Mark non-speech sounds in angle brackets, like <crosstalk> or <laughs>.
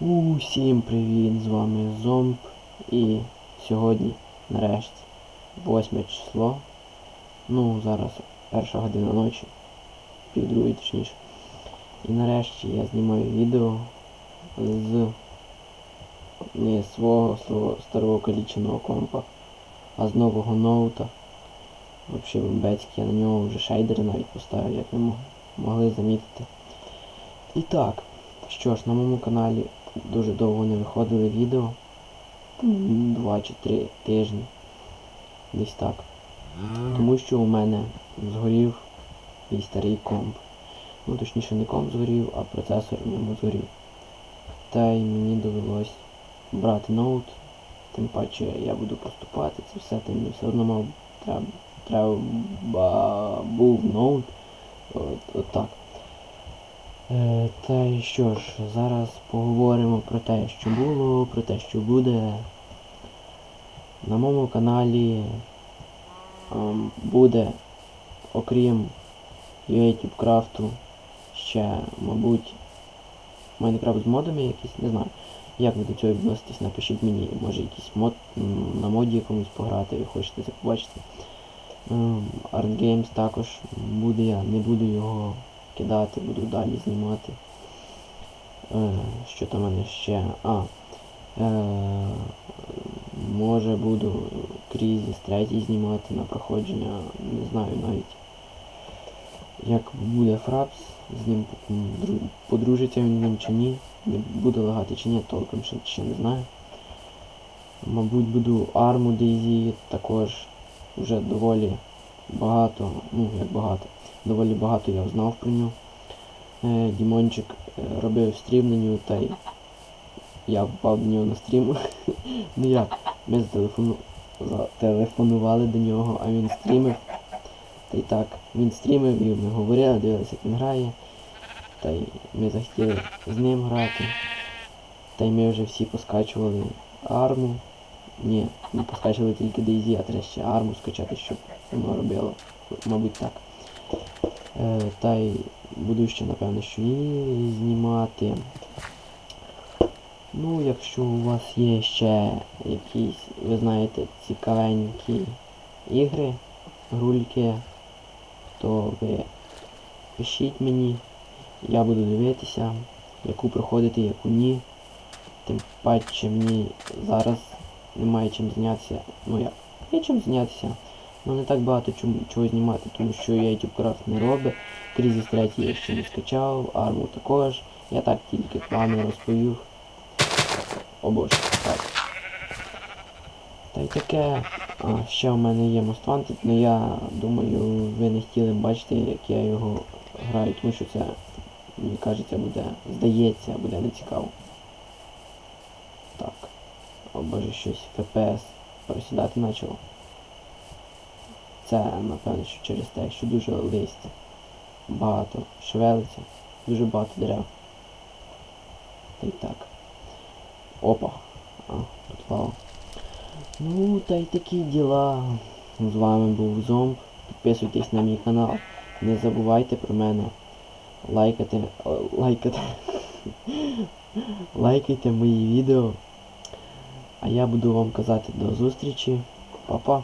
Усім привіт, з вами Зомб і сьогодні, нарешті, 8 число. Ну, зараз перша година ночі, півдругої точніше. І нарешті я знімаю відео з не свого, свого старого каліченого компа, а з нового ноута. Взагалі бомбецький, я на нього вже шейдери навіть поставив, як ви могли замітити. І так, що ж, на моєму каналі дуже довго не виходили відео. Два чи три тижні. Десь так. Тому що у мене згорів мій старий комп. Ну точніше не комп згорів, а процесор в ньому згорів. Та й мені довелось брати ноут. Тим паче я буду поступати, це все, та мені все одно мав треба, треба був ноут. От, от так. Е, та й що ж, зараз поговоримо про те, що було, про те, що буде. На моєму каналі ем, буде, окрім крафту, ще, мабуть, Майнкрафт з модами якісь, не знаю. Як ви до цього відноситесь, напишіть мені, може якийсь мод на моді якомусь пограти, ви хочете це побачити. Ем, Art Games також буде я, не буду його кидати, буду далі знімати. Е, що там мене ще? А. Е, може буду Крізіс третій знімати на проходження. Не знаю навіть. Як буде Фрапс, з ним подружиться він чи ні. Не буде лагати чи ні, толком ще, ще не знаю. Мабуть буду арму Дейзі також вже доволі багато, ну як багато, доволі багато я знав про нього. Е, Дімончик е, робив стрім на нього, та й я впав до нього на стрім. <laughs> ну як, ми зателефону... зателефонували до нього, а він стрімив. Та й так, він стрімив і ми говорили, дивилися, як він грає. Та й ми захотіли з ним грати. Та й ми вже всі поскачували арму. Ні, не поскачували тільки DayZ, а треба ще арму скачати, щоб воно робило. Мабуть так. Е, та й буду ще напевно що і знімати. Ну, якщо у вас є ще якісь, ви знаєте, цікавенькі ігри, грульки, то ви пишіть мені, я буду дивитися, яку проходити, яку ні. Тим паче мені зараз немає чим зайнятися. Ну як, є чим зайнятися. Ну не так багато чому, чого знімати, тому що я YouTube не робить. Крізіс 3 я ще не скачав, арму також. Я так тільки плани розповів. О боже, так. Та й таке. А, ще в мене є Most Wanted, але я думаю, ви не хотіли бачити, як я його граю, тому що це, мені кажеться, буде, здається, буде нецікаво. О боже, щось FPS просідати почало. Це, напевно, що через те, що дуже листя. Багато шевелиться, дуже багато дерев. Та й так. Опа. А, лава. Ну, та й такі діла. З вами був Зомб. Підписуйтесь на мій канал. Не забувайте про мене. Лайкати. Лайкати. <laughs> Лайкайте мої відео. А я буду вам казати до зустрічі. Па-па.